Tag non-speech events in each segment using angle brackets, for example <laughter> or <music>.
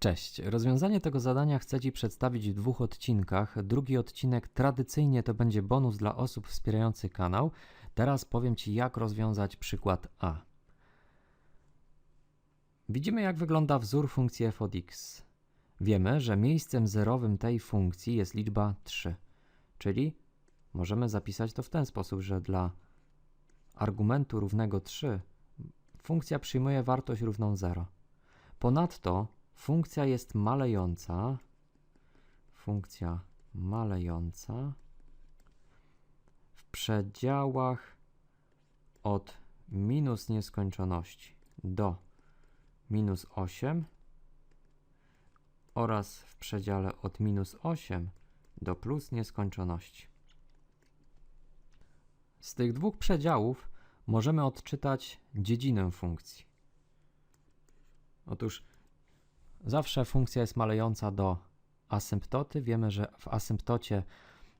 Cześć. Rozwiązanie tego zadania chcę Ci przedstawić w dwóch odcinkach. Drugi odcinek tradycyjnie to będzie bonus dla osób wspierających kanał. Teraz powiem Ci, jak rozwiązać przykład A. Widzimy, jak wygląda wzór funkcji f od x. Wiemy, że miejscem zerowym tej funkcji jest liczba 3, czyli możemy zapisać to w ten sposób, że dla argumentu równego 3 funkcja przyjmuje wartość równą 0. Ponadto funkcja jest malejąca. Funkcja malejąca w przedziałach od minus nieskończoności do minus 8 oraz w przedziale od minus 8 do plus nieskończoności. Z tych dwóch przedziałów możemy odczytać dziedzinę funkcji. Otóż zawsze funkcja jest malejąca do asymptoty. Wiemy, że w asymptocie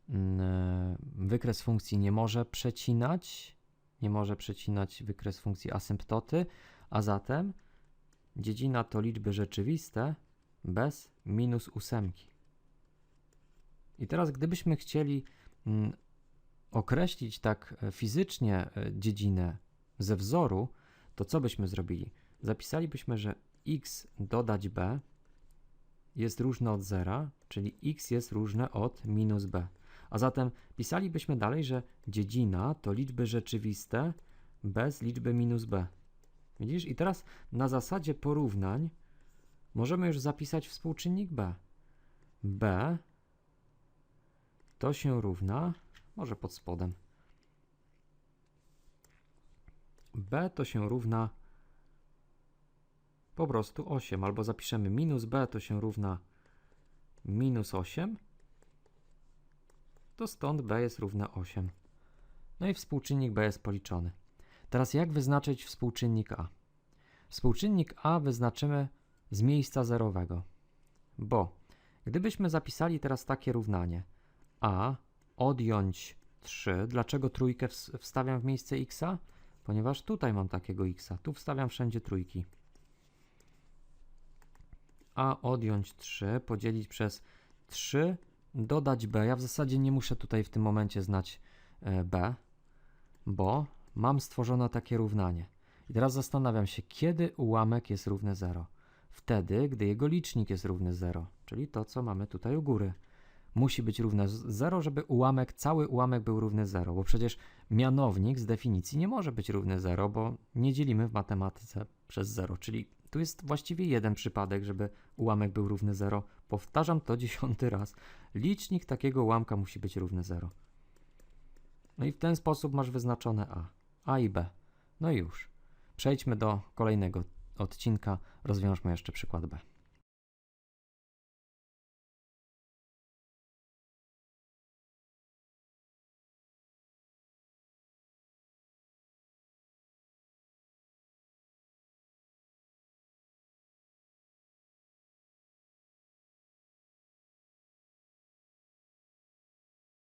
mm, wykres funkcji nie może przecinać, nie może przecinać wykres funkcji asymptoty, a zatem dziedzina to liczby rzeczywiste bez minus ósemki. I teraz gdybyśmy chcieli mm, określić tak e, fizycznie e, dziedzinę ze wzoru, to co byśmy zrobili? Zapisalibyśmy, że x dodać b jest różne od zera, czyli x jest różne od minus b. A zatem pisalibyśmy dalej, że dziedzina to liczby rzeczywiste bez liczby minus b. Widzisz? I teraz na zasadzie porównań możemy już zapisać współczynnik b. b to się równa, może pod spodem, b to się równa po prostu 8, albo zapiszemy minus b to się równa minus 8, to stąd b jest równe 8. No i współczynnik b jest policzony. Teraz jak wyznaczyć współczynnik a? Współczynnik a wyznaczymy z miejsca zerowego, bo gdybyśmy zapisali teraz takie równanie a odjąć 3, dlaczego trójkę wstawiam w miejsce x? Ponieważ tutaj mam takiego x, tu wstawiam wszędzie trójki a odjąć 3, podzielić przez 3, dodać b. Ja w zasadzie nie muszę tutaj w tym momencie znać e, b, bo mam stworzone takie równanie. I teraz zastanawiam się, kiedy ułamek jest równy 0? Wtedy, gdy jego licznik jest równy 0, czyli to, co mamy tutaj u góry. Musi być równe 0, żeby ułamek, cały ułamek był równy 0, bo przecież mianownik z definicji nie może być równy 0, bo nie dzielimy w matematyce przez 0, czyli tu jest właściwie jeden przypadek, żeby ułamek był równy 0. Powtarzam to <laughs> dziesiąty raz. Licznik takiego ułamka musi być równy 0. No i w ten sposób masz wyznaczone A, A i B. No i już. Przejdźmy do kolejnego odcinka. Rozwiążmy jeszcze przykład B.